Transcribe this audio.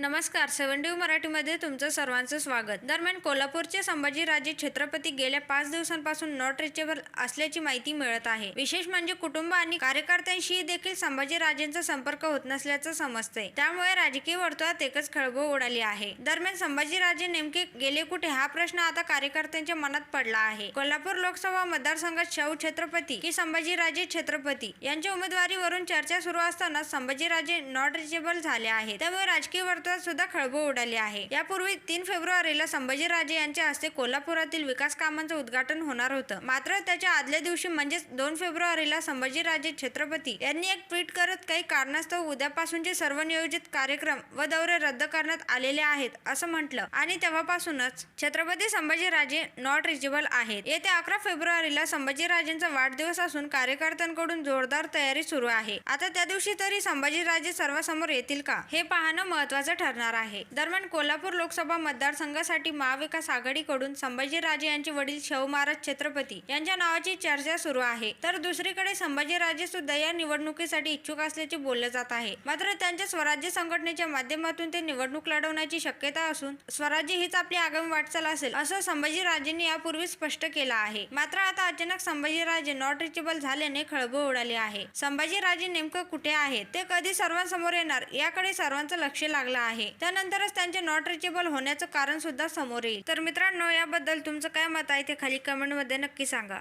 नमस्कार सेवन डी मराठीमध्ये तुमचं सर्वांचं स्वागत. दरम्यान कोल्हापूरचे संभाजीराजे छत्रपती गेल्या पाच दिवसांपासून नॉट रिचेबल असल्याची माहिती मिळत आहे. विशेष म्हणजे कुटुंब आणि कार्यकर्त्यांशी देखील संभाजीराजेंचा संपर्क होत नसल्याचं समजतंय. त्यामुळे राजकीय वर्तुळात एकच खळबळ उडाली आहे. दरम्यान संभाजीराजे नेमके गेले कुठे हा प्रश्न आता कार्यकर्त्यांच्या मनात पडला आहे. कोल्हापूर लोकसभा मतदारसंघात शाहू छत्रपती की संभाजीराजे छत्रपती यांच्या उमेदवारीवरून चर्चा सुरू असताना संभाजीराजे नॉट रिचेबल झाले आहेत. त्यामुळे राजकीय वर्तुळात सुद्धा खळबळ उडाली आहे. यापूर्वी तीन फेब्रुवारीला संभाजीराजे यांच्या हस्ते कोल्हापुरातील विकास कामांचं उद्घाटन होणार होतं. मात्र त्याच्या आदल्या दिवशी म्हणजेच दोन फेब्रुवारीला संभाजीराजे छत्रपती यांनी एक ट्विट करत काही कारणास्तव उद्यापासूनचे सर्व नियोजित कार्यक्रम व दौरे रद्द करण्यात आलेले आहेत असं म्हटलं. आणि तेव्हापासूनच छत्रपती संभाजीराजे नॉट रिचेबल आहेत. येत्या अकरा फेब्रुवारीला संभाजीराजेंचा वाढदिवस असून कार्यकर्त्यांकडून जोरदार तयारी सुरू आहे. आता त्या दिवशी तरी संभाजीराजे सर्वांसमोर येतील का हे पाहणं महत्वाचं ठरणार आहे. दरम्यान कोल्हापूर लोकसभा मतदारसंघासाठी महाविकास आघाडीकडून संभाजीराजे यांचे वडील शिवमहाराज महाराज छत्रपती यांच्या नावाची चर्चा सुरू आहे. तर दुसरीकडे संभाजीराजे सुद्धा या निवडणुकीसाठी इच्छुक असल्याचे बोलले जात आहे. मात्र त्यांच्या स्वराज्य संघटनेच्या माध्यमातून ते निवडणूक लढवण्याची शक्यता असून स्वराज्य हीच आपली आगामी वाटचाल असेल असं संभाजीराजेंनी यापूर्वी स्पष्ट केलं आहे. मात्र आता अचानक संभाजीराजे नॉट रिचेबल झाल्याने खळबळ उडाली आहे. संभाजीराजे नेमकं कुठे आहेत? ते कधी सर्वांसमोर येणार? याकडे सर्वांचं लक्ष लागलं आहे. त्यानंतरच त्यांचे नॉट रिचेबल होण्याचं कारण सुद्धा समोर येईल. तर मित्रांनो याबद्दल तुमचं काय मत आहे ते खाली कमेंटमध्ये नक्की सांगा.